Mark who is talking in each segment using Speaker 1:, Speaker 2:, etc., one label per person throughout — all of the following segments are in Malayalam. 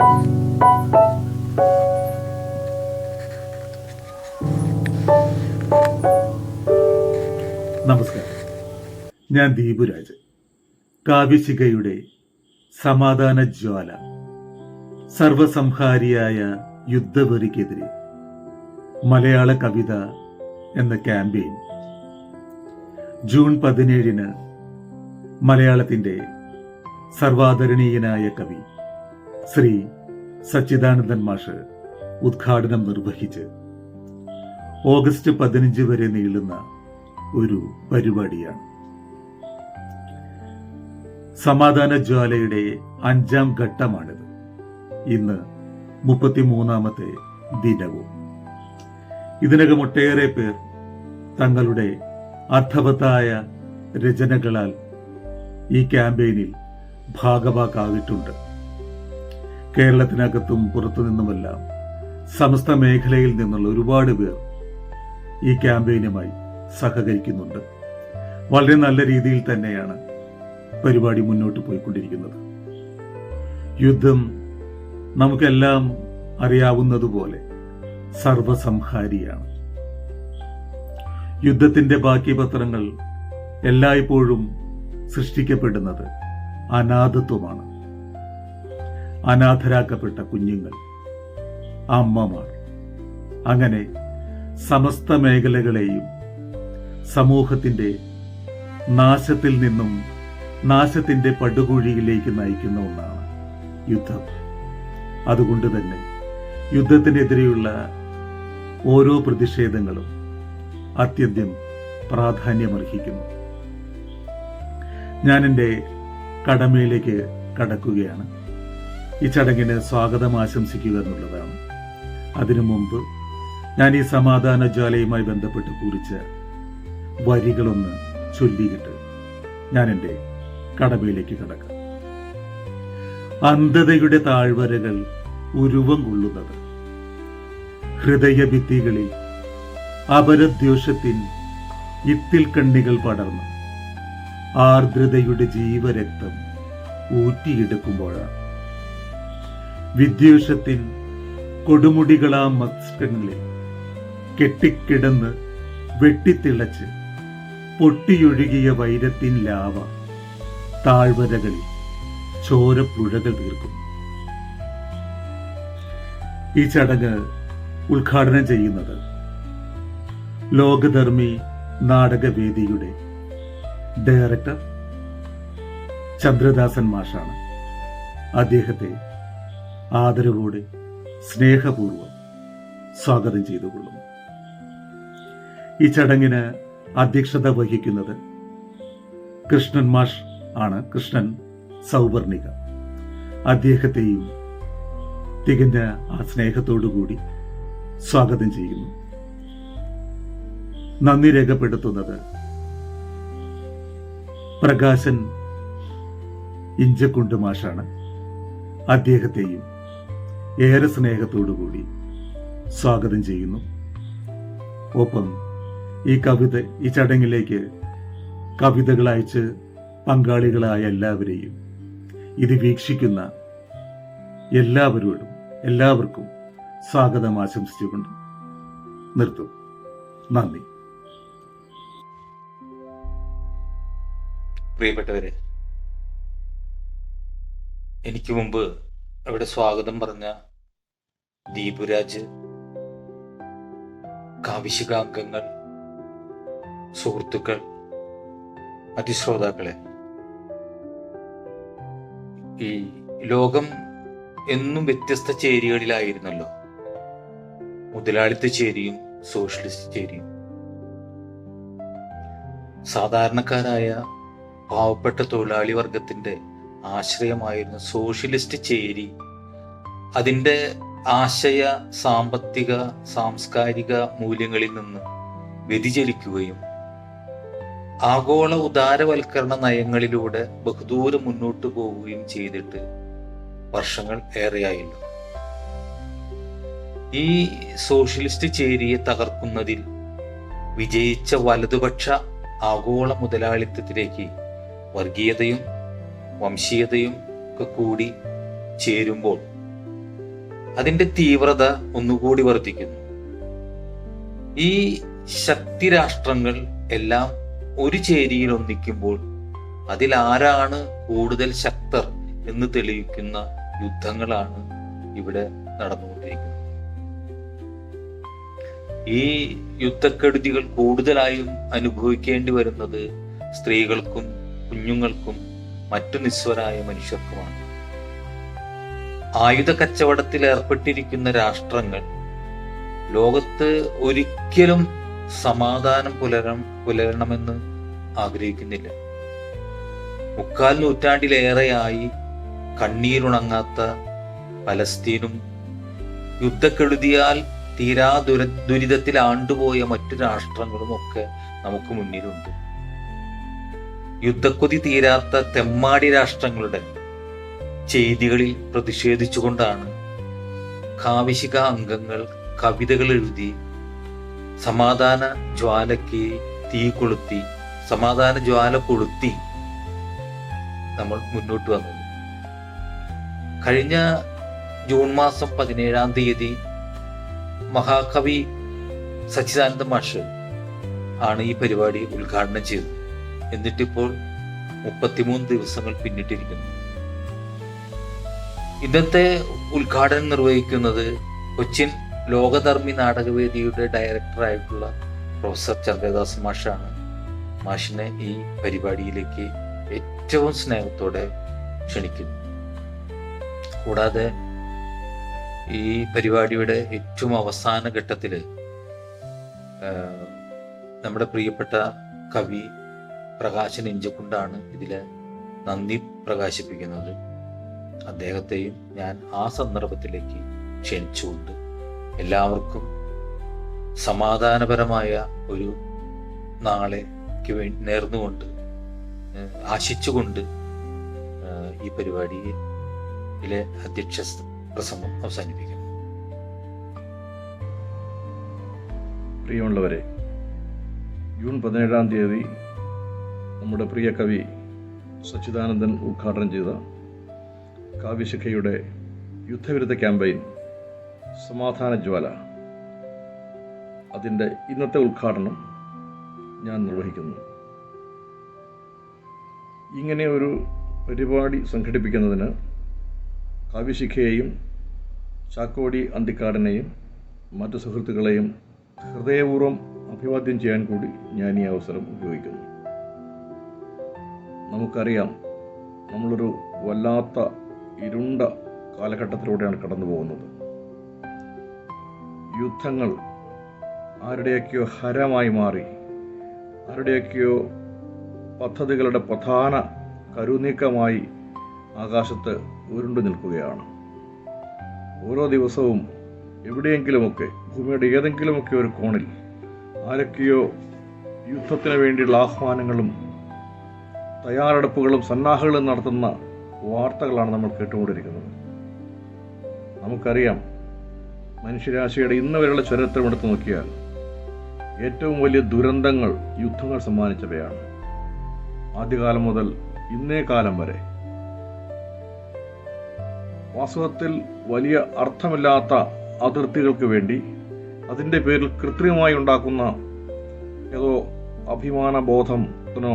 Speaker 1: നമസ്കാരം. ഞാൻ ദീപുരാജ് കാവ്യശികയുടെ സമാധാന ജ്വാല. സർവസംഹാരിയായ യുദ്ധവെറിക്കെതിരെ. മലയാള കവിത എന്ന ക്യാമ്പയിൻ. ജൂൺ പതിനേഴിന് മലയാളത്തിന്റെ സർവാദരണീയനായ കവി ശ്രീ സച്ചിദാനന്ദൻ മാഷ് ഉദ്ഘാടനം നിർവഹിച്ച് ഓഗസ്റ്റ് പതിനഞ്ച് വരെ നീളുന്ന ഒരു പരിപാടിയാണ്. സമാധാന ജ്വാലയുടെ അഞ്ചാം ഘട്ടമാണിത്. ഇന്ന് മുപ്പത്തിമൂന്നാമത്തെ ദിനവും. ഇതിനകം ഒട്ടേറെ പേർ തങ്ങളുടെ അർത്ഥവത്തായ രചനകളാൽ ഈ ക്യാമ്പയിനിൽ ഭാഗവാക്കാകിട്ടുണ്ട് കേരളത്തിനകത്തും പുറത്തു നിന്നുമെല്ലാം സമസ്ത മേഖലയിൽ നിന്നുള്ള ഒരുപാട് പേർ ഈ ക്യാമ്പയിനുമായി സഹകരിക്കുന്നുണ്ട്. വളരെ നല്ല രീതിയിൽ തന്നെയാണ് പരിപാടി മുന്നോട്ട് പോയിക്കൊണ്ടിരിക്കുന്നത്. യുദ്ധം നമുക്കെല്ലാം അറിയാവുന്നതുപോലെ സർവസംഹാരിയാണ്. യുദ്ധത്തിന്റെ ബാക്കി പത്രങ്ങൾ എല്ലായ്പ്പോഴും സൃഷ്ടിക്കപ്പെടുന്നത് അനാഥത്വമാണ്. അനാഥരാക്കപ്പെട്ട കുഞ്ഞുങ്ങൾ അമ്മമാർ. അങ്ങനെ സമസ്ത മേഖലകളെയും സമൂഹത്തിന്റെ നാശത്തിൽ നിന്നും നാശത്തിന്റെ പടുകുഴിയിലേക്ക് നയിക്കുന്ന ഒന്നാണ് യുദ്ധം. അതുകൊണ്ട് തന്നെ യുദ്ധത്തിനെതിരെയുള്ള ഓരോ പ്രതിഷേധങ്ങളും അത്യന്തം പ്രാധാന്യമർഹിക്കുന്നു. ഞാൻ എന്റെ കടമയിലേക്ക് കടക്കുകയാണ്. ഈ ചടങ്ങിന് സ്വാഗതം ആശംസിക്കുക എന്നുള്ളതാണ്. അതിനു മുമ്പ് ഞാൻ ഈ സമാധാന ജ്വാലയുമായി ബന്ധപ്പെട്ട് കുറിച്ച് വരികളൊന്ന് ചൊല്ലിയിട്ട് ഞാൻ എന്റെ കടമയിലേക്ക് കടക്കാം. അന്ധതയുടെ താഴ്വരകൾ ഉരുവം കൊള്ളുന്നത്. ഹൃദയഭിത്തികളിൽ അപരദ്വേഷത്തിൻ ഇത്തിൽ കണ്ണികൾ പടർന്ന് ആർദ്രതയുടെ ജീവരക്തം ഊറ്റിയെടുക്കുമ്പോഴാണ്. വിദ്വേഷത്തിൻ കൊടുമുടികളാ മസ്കങ്ങളിൽ കെട്ടിക്കിടന്ന് വെട്ടിത്തിളച്ച് പൊട്ടിയൊഴുകിയ വൈരത്തിൻ ലാവ താഴ്വരകളിൽ ചോരപ്പുഴകൾ തീർക്കും ഈ ചടങ്ങ് ഉദ്ഘാടനം ചെയ്യുന്നത് ലോകധർമ്മി നാടകവേദിയുടെ ഡയറക്ടർ ചന്ദ്രദാസൻ മാഷാണ്. അദ്ദേഹത്തെ ആദരവോടെ സ്നേഹപൂർവം സ്വാഗതം ചെയ്തുകൊള്ളുന്നു ഈ ചടങ്ങിന് അധ്യക്ഷത വഹിക്കുന്നത് കൃഷ്ണൻ മാഷ് ആണ്. കൃഷ്ണൻ സൗവർണിക. അദ്ദേഹത്തെയും തികഞ്ഞ ആ സ്നേഹത്തോടുകൂടി സ്വാഗതം ചെയ്യുന്നു. നന്ദി രേഖപ്പെടുത്തുന്നത് പ്രകാശൻ ഇഞ്ചക്കുണ്ട് മാഷാണ്. അദ്ദേഹത്തെയും ഏറെ സ്നേഹത്തോടുകൂടി സ്വാഗതം ചെയ്യുന്നു. ഒപ്പം ഈ കവിത ഈ ചടങ്ങിലേക്ക് കവിതകൾ അയച്ച് പങ്കാളികളായ എല്ലാവരെയും ഇത് വീക്ഷിക്കുന്ന എല്ലാവരോടും എല്ലാവർക്കും സ്വാഗതം ആശംസിച്ചുകൊണ്ട് നിർത്തും. നന്ദി.
Speaker 2: പ്രിയപ്പെട്ടവരെ എനിക്ക് മുമ്പ് അവിടെ സ്വാഗതം പറഞ്ഞ ദീപുരാജ് കാവിശികാംഗങ്ങൾ സുഹൃത്തുക്കൾ അതിശ്രോതാക്കളെ. ഈ ലോകം എന്നും വ്യത്യസ്ത ചേരികളിലായിരുന്നല്ലോ. മുതലാളിത്ത ചേരിയും സോഷ്യലിസ്റ്റ് ചേരിയും. സാധാരണക്കാരായ പാവപ്പെട്ട തൊഴിലാളി വർഗത്തിന്റെ ആശ്രയമായിരുന്ന. സോഷ്യലിസ്റ്റ് ചേരി. അതിന്റെ ആശയ സാമ്പത്തിക സാംസ്കാരിക മൂല്യങ്ങളിൽ നിന്ന് വ്യതിചലിക്കുകയും ആഗോള ഉദാരവൽക്കരണ നയങ്ങളിലൂടെ ബഹുദൂരം മുന്നോട്ട് പോവുകയും ചെയ്തിട്ട് വർഷങ്ങൾ ഏറെയായില്ല. ഈ സോഷ്യലിസ്റ്റ് ചേരിയെ തകർക്കുന്നതിൽ വിജയിച്ച വലതുപക്ഷ ആഗോള മുതലാളിത്തത്തിലേക്ക് വർഗീയതയും വംശീയതയും ഒക്കെ കൂടി ചേരുമ്പോൾ അതിന്റെ തീവ്രത ഒന്നുകൂടി വർദ്ധിക്കുന്നു. ഈ ശക്തി രാഷ്ട്രങ്ങൾ എല്ലാം ഒരു ചേരിയിൽ ഒന്നിക്കുമ്പോൾ അതിൽ ആരാണ് കൂടുതൽ ശക്തർ എന്ന് തെളിയിക്കുന്ന യുദ്ധങ്ങളാണ് ഇവിടെ നടന്നുകൊണ്ടിരിക്കുന്നത്. ഈ യുദ്ധക്കെടുതികൾ കൂടുതലായും അനുഭവിക്കേണ്ടി വരുന്നത് സ്ത്രീകൾക്കും കുഞ്ഞുങ്ങൾക്കും മറ്റു നിസ്വരായ മനുഷ്യർക്കുമാണ്. ആയുധ കച്ചവടത്തിൽ ഏർപ്പെട്ടിരിക്കുന്ന രാഷ്ട്രങ്ങൾ ലോകത്ത് ഒരിക്കലും സമാധാനം പുലരണം പുലരണമെന്ന് ആഗ്രഹിക്കുന്നില്ല. മുക്കാൽ നൂറ്റാണ്ടിലേറെയായി കണ്ണീരുണങ്ങാത്ത പലസ്തീനും യുദ്ധക്കെടുതിയാൽ തീരാ ദുര ദുരിതത്തിൽ ആണ്ടുപോയ മറ്റു രാഷ്ട്രങ്ങളും ഒക്കെ നമുക്ക് മുന്നിലുണ്ട്. യുദ്ധക്കൊതി തീരാത്ത തെമ്മാടി രാഷ്ട്രങ്ങളുടെ ചെയ്തികളിൽ പ്രതിഷേധിച്ചുകൊണ്ടാണ് കാവിശിക അംഗങ്ങൾ കവിതകൾ എഴുതി സമാധാന ജ്വാലയ്ക്ക് തീ കൊളുത്തി സമാധാന ജ്വാല കൊളുത്തി നമ്മൾ മുന്നോട്ട് വന്നത്. കഴിഞ്ഞ ജൂൺ മാസം പതിനേഴാം തീയതി മഹാകവി സച്ചിദാനന്ദ മാഷ് ആണ് ഈ പരിപാടി ഉദ്ഘാടനം ചെയ്തത്. എന്നിട്ടിപ്പോൾ മുപ്പത്തിമൂന്ന് ദിവസങ്ങൾ പിന്നിട്ടിരിക്കുന്നു. ഇന്നത്തെ ഉദ്ഘാടനം നിർവഹിക്കുന്നത് കൊച്ചിൻ ലോകധർമ്മി നാടകവേദിയുടെ ഡയറക്ടറായിട്ടുള്ള പ്രൊഫസർ ചന്ദ്രദാസ് മാഷാണ്. മാഷിനെ ഈ പരിപാടിയിലേക്ക് ഏറ്റവും സ്നേഹത്തോടെ ക്ഷണിക്കുന്നു. കൂടാതെ ഈ പരിപാടിയുടെ ഏറ്റവും അവസാന ഘട്ടത്തിൽ നമ്മുടെ പ്രിയപ്പെട്ട കവി പ്രകാശൻ ഇഞ്ചക്കുണ്ടാണ് ഇതിലെ നന്ദി പ്രകാശിപ്പിക്കുന്നത്. അദ്ദേഹത്തെയും ഞാൻ ആ സന്ദർഭത്തിലേക്ക് ക്ഷണിച്ചുകൊണ്ട് എല്ലാവർക്കും സമാധാനപരമായ ഒരു നാളേക്ക് വേണ്ടി നേർന്നുകൊണ്ട് ആശിച്ചുകൊണ്ട് ഈ പരിപാടിയിലെ അധ്യക്ഷ പ്രസംഗം അവസാനിപ്പിക്കുന്നു.
Speaker 3: പ്രിയമുള്ളവരെ ജൂൺ പതിനേഴാം തീയതി നമ്മുടെ പ്രിയ കവി സച്ചിദാനന്ദൻ ഉദ്ഘാടനം ചെയ്ത കാവ്യശിഖയുടെ യുദ്ധവിരുദ്ധ ക്യാമ്പയിൻ സമാധാന ജ്വാല. അതിന്റെ ഇന്നത്തെ ഉദ്ഘാടനം ഞാൻ നിർവഹിക്കുന്നു. ഇങ്ങനെ ഒരു പരിപാടി സംഘടിപ്പിക്കുന്നതിന് കാവ്യശിഖയെയും ചാക്കോടി അന്തിക്കാടിനെയും മറ്റു സുഹൃത്തുക്കളെയും ഹൃദയപൂർവം അഭിവാദ്യം ചെയ്യാൻ കൂടി ഞാൻ ഈ അവസരം ഉപയോഗിക്കുന്നു. നമുക്കറിയാം നമ്മളൊരു വല്ലാത്ത ഇരുണ്ട കാലഘട്ടത്തിലൂടെയാണ് കടന്നു പോകുന്നത്. യുദ്ധങ്ങൾ ആരുടെയൊക്കെയോ ഹരമായി മാറി ആരുടെയൊക്കെയോ പദ്ധതികളുടെ പ്രധാന കരുനീക്കമായി ആകാശത്ത് ഉരുണ്ടു നിൽക്കുകയാണ്. ഓരോ ദിവസവും എവിടെയെങ്കിലുമൊക്കെ ഭൂമിയുടെ ഏതെങ്കിലുമൊക്കെ ഒരു കോണിൽ ആരൊക്കെയോ യുദ്ധത്തിന് വേണ്ടിയുള്ള ആഹ്വാനങ്ങളും തയ്യാറെടുപ്പുകളും സന്നാഹങ്ങളും നടത്തുന്ന വാർത്തകളാണ് നമ്മൾ കേട്ടുകൊണ്ടിരിക്കുന്നത്. നമുക്കറിയാം മനുഷ്യരാശിയുടെ ഇന്ന് വരെയുള്ള ചരിത്രം എടുത്തു നോക്കിയാൽ ഏറ്റവും വലിയ ദുരന്തങ്ങൾ യുദ്ധങ്ങൾ സമ്മാനിച്ചവയാണ്. ആദ്യകാലം മുതൽ ഇന്നേ കാലം വരെ. വാസ്തവത്തിൽ വലിയ അർത്ഥമില്ലാത്ത അതിർത്തികൾക്ക് വേണ്ടി അതിന്റെ പേരിൽ കൃത്രിമമായി ഉണ്ടാക്കുന്ന ഏതോ അഭിമാന ബോധത്തിനോ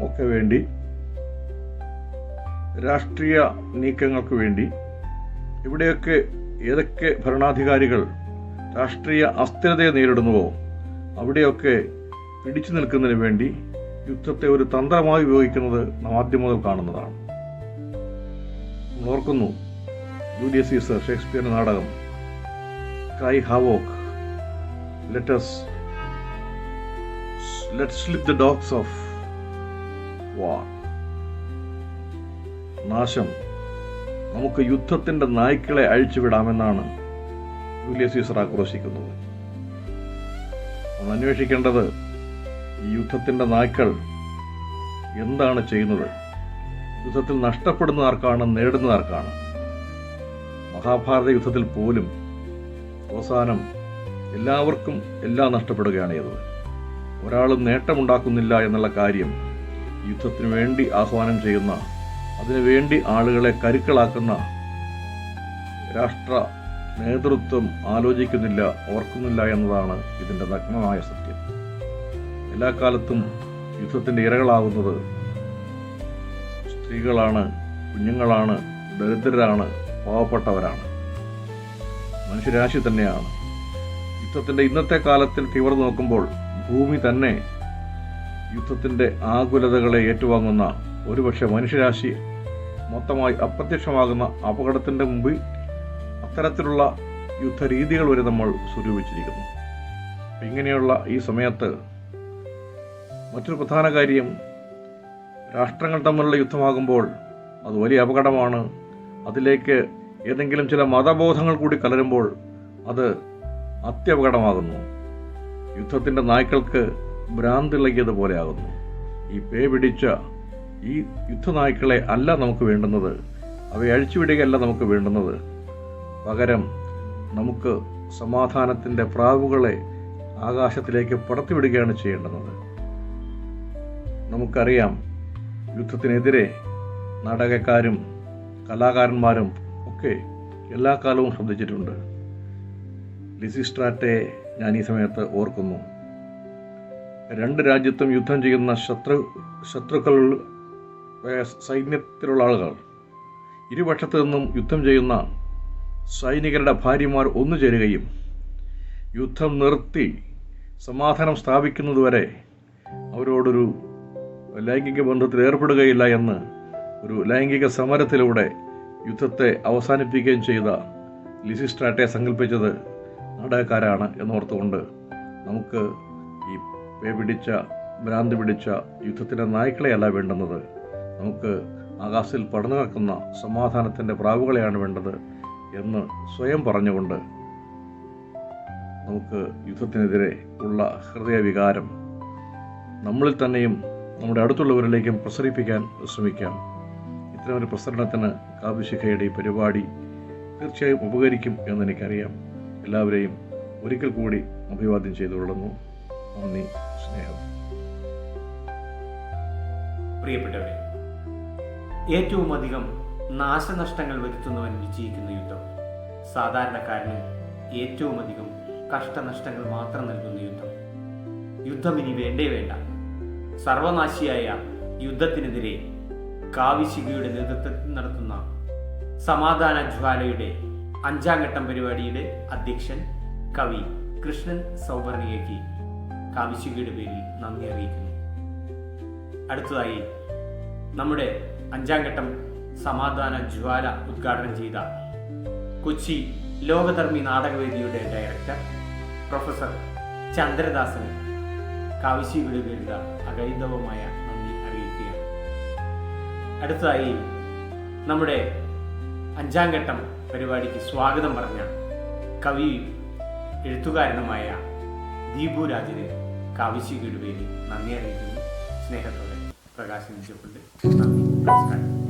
Speaker 3: ഒക്കെ വേണ്ടി രാഷ്ട്രീയ നീക്കങ്ങൾക്ക് വേണ്ടി ഇവിടെയൊക്കെ ഏതൊക്കെ ഭരണാധികാരികൾ രാഷ്ട്രീയ അസ്ഥിരതയെ നേരിടുന്നുവോ അവിടെയൊക്കെ പിടിച്ചു നിൽക്കുന്നതിന് വേണ്ടി യുദ്ധത്തെ ഒരു തന്ത്രമായി ഉപയോഗിക്കുന്നത് നാം ആദ്യം മുതൽ കാണുന്നതാണ്. ഓർക്കുന്നു ജൂലിയസ് സീസർ ഷേക്സ്പിയറിന്റെ നാടകം cry havoc let's let slip the dogs of war നാശം. നമുക്ക് യുദ്ധത്തിന്റെ നായ്ക്കളെ അഴിച്ചുവിടാമെന്നാണ് സീസർ ആക്രോശിക്കുന്നത്. നമ്മൾ അന്വേഷിക്കേണ്ടത് ഈ യുദ്ധത്തിന്റെ നായ്ക്കൾ എന്താണ് ചെയ്യുന്നത്? യുദ്ധത്തിൽ നഷ്ടപ്പെടുന്ന ആർക്കാണ് നേടുന്ന ആർക്കാണ് മഹാഭാരത യുദ്ധത്തിൽ പോലും അവസാനം എല്ലാവർക്കും എല്ലാം നഷ്ടപ്പെടുകയാണ് ചെയ്തത്. ഒരാളും നേട്ടമുണ്ടാക്കുന്നില്ല എന്നുള്ള കാര്യം യുദ്ധത്തിന് വേണ്ടി ആഹ്വാനം ചെയ്യുന്ന അതിനുവേണ്ടി ആളുകളെ കരുക്കളാക്കുന്ന രാഷ്ട്ര നേതൃത്വം ആലോചിക്കുന്നില്ല ഓർക്കുന്നില്ല എന്നതാണ് ഇതിന്റെ നഗ്നമായ സത്യം. എല്ലാ കാലത്തും യുദ്ധത്തിന്റെ ഇരകളാകുന്നത് സ്ത്രീകളാണ് കുഞ്ഞുങ്ങളാണ് ദരിദ്രരാണ് പാവപ്പെട്ടവരാണ്. മനുഷ്യരാശി തന്നെയാണ്. യുദ്ധത്തിന്റെ ഇന്നത്തെ കാലത്തിൽ തീവ്രത നോക്കുമ്പോൾ ഭൂമി തന്നെ യുദ്ധത്തിന്റെ ആകുലതകളെ ഏറ്റുവാങ്ങുന്ന ഒരുപക്ഷെ മനുഷ്യരാശി മൊത്തമായി അപ്രത്യക്ഷമാകുന്ന അപകടത്തിന്റെ മുമ്പിൽ അത്തരത്തിലുള്ള യുദ്ധരീതികൾ വരെ നമ്മൾ സ്വരൂപിച്ചിരിക്കുന്നു. ഇങ്ങനെയുള്ള ഈ സമയത്ത് മറ്റൊരു പ്രധാന കാര്യം രാഷ്ട്രങ്ങൾ തമ്മിലുള്ള യുദ്ധമാകുമ്പോൾ അത് വലിയ അപകടമാണ്. അതിലേക്ക് ഏതെങ്കിലും ചില മതബോധങ്ങൾ കൂടി കലരുമ്പോൾ അത് അത്യപകടമാകുന്നു. യുദ്ധത്തിന്റെ നായ്ക്കൾക്ക് ഭ്രാന്തിളകിയതുപോലെ ആകുന്നു ഈ പേ പിടിച്ച ഈ യുദ്ധനായ്ക്കളെ അല്ല നമുക്ക് വേണ്ടുന്നത്. അവയെ അഴിച്ചുവിടുകയല്ല നമുക്ക് വേണ്ടുന്നത്. പകരം നമുക്ക് സമാധാനത്തിന്റെ പ്രാവുകളെ ആകാശത്തിലേക്ക് പടത്തിവിടുകയാണ് ചെയ്യേണ്ടുന്നത്. നമുക്കറിയാം യുദ്ധത്തിനെതിരെ നാടകക്കാരും കലാകാരന്മാരും ഒക്കെ എല്ലാ കാലവും ശ്രദ്ധിച്ചിട്ടുണ്ട്. ലിസിസ്ട്രാറ്റെ ഞാൻ ഈ സമയത്ത് ഓർക്കുന്നു. രണ്ട് രാജ്യത്തും യുദ്ധം ചെയ്യുന്ന ശത്രു ശത്രുക്കൾ സൈന്യത്തിലുള്ള ആളുകൾ. ഇരുപക്ഷത്തു നിന്നും യുദ്ധം ചെയ്യുന്ന സൈനികരുടെ ഭാര്യമാർ ഒന്നു ചേരുകയും യുദ്ധം നിർത്തി സമാധാനം സ്ഥാപിക്കുന്നതുവരെ അവരോടൊരു ലൈംഗിക ബന്ധത്തിൽ ഏർപ്പെടുകയില്ല എന്ന് ഒരു ലൈംഗിക സമരത്തിലൂടെ യുദ്ധത്തെ അവസാനിപ്പിക്കുകയും ചെയ്ത ലിസിസ്ട്രാറ്റെ സങ്കല്പിച്ചത് നാടകക്കാരാണ് എന്നോർത്തുകൊണ്ട് നമുക്ക് ഈ പിടിച്ച ഭ്രാന്ത് പിടിച്ച യുദ്ധത്തിന്റെ നായ്ക്കളെയല്ല വേണ്ടുന്നത്. നമുക്ക് ആകാശത്തിൽ പടർന്നു കിടക്കുന്ന സമാധാനത്തിന്റെ പ്രാവുകളെയാണ് വേണ്ടത് എന്ന് സ്വയം പറഞ്ഞുകൊണ്ട് നമുക്ക് യുദ്ധത്തിനെതിരെ ഉള്ള ഹൃദയവികാരം നമ്മളിൽ തന്നെയും നമ്മുടെ അടുത്തുള്ളവരിലേക്കും പ്രസരിപ്പിക്കാൻ ശ്രമിക്കാം. ഇത്തരം ഒരു പ്രസരണത്തിന് കാവ്യശിഖയുടെ ഈ പരിപാടി തീർച്ചയായും ഉപകരിക്കും എന്നെനിക്കറിയാം. എല്ലാവരെയും ഒരിക്കൽ കൂടി അഭിവാദ്യം ചെയ്തുകൊള്ളുന്നു. നന്ദി സ്നേഹം.
Speaker 4: പ്രിയപ്പെട്ടവരെ ഏറ്റവും അധികം നാശനഷ്ടങ്ങൾ വരുത്തുന്നവൻ വിജയിക്കുന്ന യുദ്ധം. സാധാരണക്കാരന് ഏറ്റവും അധികം കഷ്ടനഷ്ടങ്ങൾ മാത്രം നൽകുന്ന യുദ്ധം. യുദ്ധം ഇനി വേണ്ടേ വേണ്ട. സർവനാശിയായ യുദ്ധത്തിനെതിരെ കാവിശികയുടെ നേതൃത്വത്തിൽ നടത്തുന്ന സമാധാന ജ്വാലയുടെ അഞ്ചാം ഘട്ടം പരിപാടിയുടെ അധ്യക്ഷൻ കവി കൃഷ്ണൻ സൗവർണികയ്ക്ക് കാവിശികയുടെ പേരിൽ നന്ദി അറിയിക്കുന്നു. അടുത്തതായി നമ്മുടെ അഞ്ചാം ഘട്ടം സമാധാന ജ്വാല ഉദ്ഘാടനം ചെയ്ത കൊച്ചി ലോകധർമ്മി നാടകവേദിയുടെ ഡയറക്ടർ പ്രൊഫസർ ചന്ദ്രദാസന് കാവിശികയുടെ പേരിൽ അഗൈതവമായ നന്ദി അറിയിക്കുകയാണ്. അടുത്തതായി നമ്മുടെ അഞ്ചാം ഘട്ടം പരിപാടിക്ക് സ്വാഗതം പറഞ്ഞ കവി എഴുത്തുകാരനുമായ ദീപു രാജന് കാവിശികയുടെ പേരിൽ നന്ദി അറിയിക്കുന്നു. സ്നേഹത്തോടെ പ്രകാശിച്ചുകൊണ്ട് നന്ദി. നമസ്കാരം.